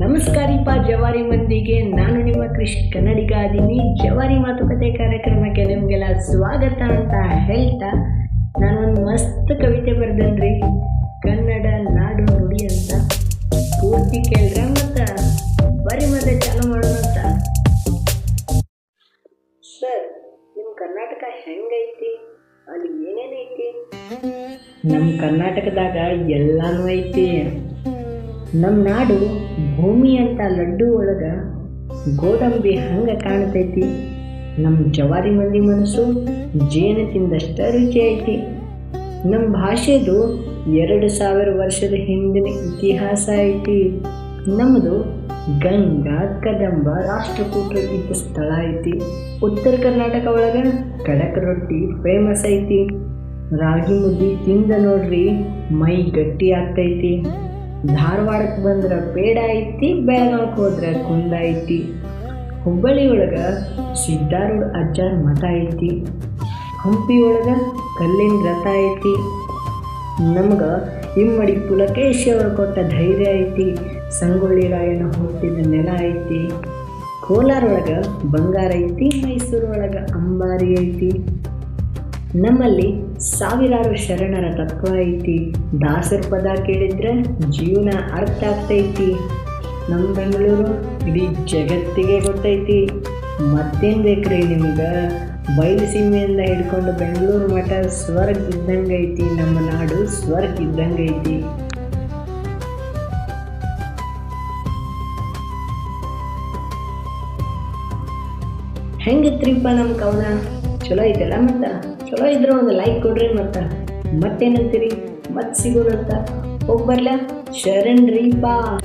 ನಮಸ್ಕಾರಿಪ್ಪ ಜವಾರಿ ಮಂದಿಗೆ. ನಾನು ನಿಮ್ಮ ಕೃಷಿ ಕನ್ನಡಿಗ ಅದೀನಿ ಜವಾರಿ ಮಾತುಕತೆ ಕಾರ್ಯಕ್ರಮಕ್ಕೆ ನಿಮಗೆಲ್ಲ ಸ್ವಾಗತ ಅಂತ ಹೇಳ್ತಾ ನಾನೊಂದು ಮಸ್ತ್ ಕವಿತೆ ಬರ್ದನ್ರಿ. ಕನ್ನಡ, ನಾಡು, ನುಡಿ ಅಂತ. ಪೂರ್ತಿ ಕೇಳ್ರ ಮತ್ತು ಬರೀ ಮತ್ತೆ ಚಾಲು ಮಾಡೋಣ ಸರ್ ನಿಮ್ಮ ಕರ್ನಾಟಕ ಹೆಂಗೈತಿ? ಅಲ್ಲಿ ಏನೇನೈತಿ? ನಮ್ಮ ಕರ್ನಾಟಕದಾಗ ಎಲ್ಲಾನು ಐತಿ. ನಮ್ಮ ನಾಡು ಭೂಮಿ ಅಂತ ಲಡ್ಡು ಒಳಗ ಗೋಡಂಬಿ ಹಂಗೆ ಕಾಣ್ತೈತಿ. ನಮ್ಮ ಜವಾರಿ ಮಂದಿ ಮನಸ್ಸು ಜೇನು ತಿಂದಷ್ಟ ರುಚಿ ಐತಿ. ನಮ್ಮ ಭಾಷೆದು ಎರಡು ಸಾವಿರ ವರ್ಷದ ಹಿಂದಿನ ಇತಿಹಾಸ ಐತಿ. ನಮ್ಮದು ಗಂಗಾ ಕದಂಬ ರಾಷ್ಟ್ರಕೂಟರು ಇದ್ದ ಸ್ಥಳ ಐತಿ. ಉತ್ತರ ಕರ್ನಾಟಕ ಒಳಗೆ ಕಡಕ ರೊಟ್ಟಿ ಫೇಮಸ್ ಐತಿ. ರಾಗಿ ಮುದ್ದೆ ತಿಂದ ನೋಡ್ರಿ ಮೈ ಗಟ್ಟಿ ಆಗ್ತೈತಿ. ಧಾರವಾಡಕ್ಕೆ ಬಂದ್ರೆ ಪೇಡ ಐತಿ ಬೆಳಗಾವಕ್ಕೆ ಹೋದ್ರೆ ಕುಂದ ಐತಿ. ಹುಬ್ಬಳ್ಳಿ ಒಳಗೆ ಸಿದ್ದಾರೂಢ ಅಜ್ಜಾರ ಮಠ ಐತಿ. ಹಂಪಿ ಒಳಗೆ ಕಲ್ಲಿನ ರಥ ಐತಿ. ನಮ್ಗೆ ಇಮ್ಮಡಿ ಪುಲಕೇಶಿ ಅವರು ಕೊಟ್ಟ ಧೈರ್ಯ ಐತಿ. ಸಂಗೊಳ್ಳಿ ರಾಯನ ಹುಟ್ಟಿದ ನೆಲ ಐತಿ. ಕೋಲಾರ ಒಳಗೆ ಬಂಗಾರ ಐತಿ ಮೈಸೂರು ಒಳಗೆ ಅಂಬಾರಿ ಐತಿ. ನಮ್ಮಲ್ಲಿ ಸಾವಿರಾರು ಶರಣರ ತತ್ವ ಐತಿ. ದಾಸರ ಪದ ಕೇಳಿದ್ರೆ ಜೀವನ ಅರ್ಥ ಆಗ್ತೈತಿ. ನಮ್ಮ ಬೆಂಗಳೂರು ಇಡೀ ಜಗತ್ತಿಗೆ ಗೊತ್ತೈತಿ. ಮತ್ತೇನು ಬೇಕ್ರಿ ನಿಮ್ಗೆ? ಬಯಲು ಸೀಮೆಯಿಂದ ಹಿಡ್ಕೊಂಡು ಬೆಂಗಳೂರು ಮಠ ಸ್ವರ್ಗ ಇದ್ದಂಗೆ ಐತಿ. ನಮ್ಮ ನಾಡು ಸ್ವರ್ಗ ಇದ್ದಂಗೆ ಐತಿ. ಹೆಂಗಿತ್ರಿಪ್ಪ ನಮ್ಮ ಕವನ? ಚಲೋ ಐತಲ್ಲ ಮತ್ತು? ಚಲೋ ಇದ್ರೆ ಒಂದು ಲೈಕ್ ಕೊಡ್ರಿ ಮತ್ತು. ಮತ್ತೇನಂತೀರಿ? ಮತ್ತೆ ಸಿಗೋಣಂತ. ಹೋಗಿ ಬರ್ಲ? ಶರಣ್ ರೀಪಾ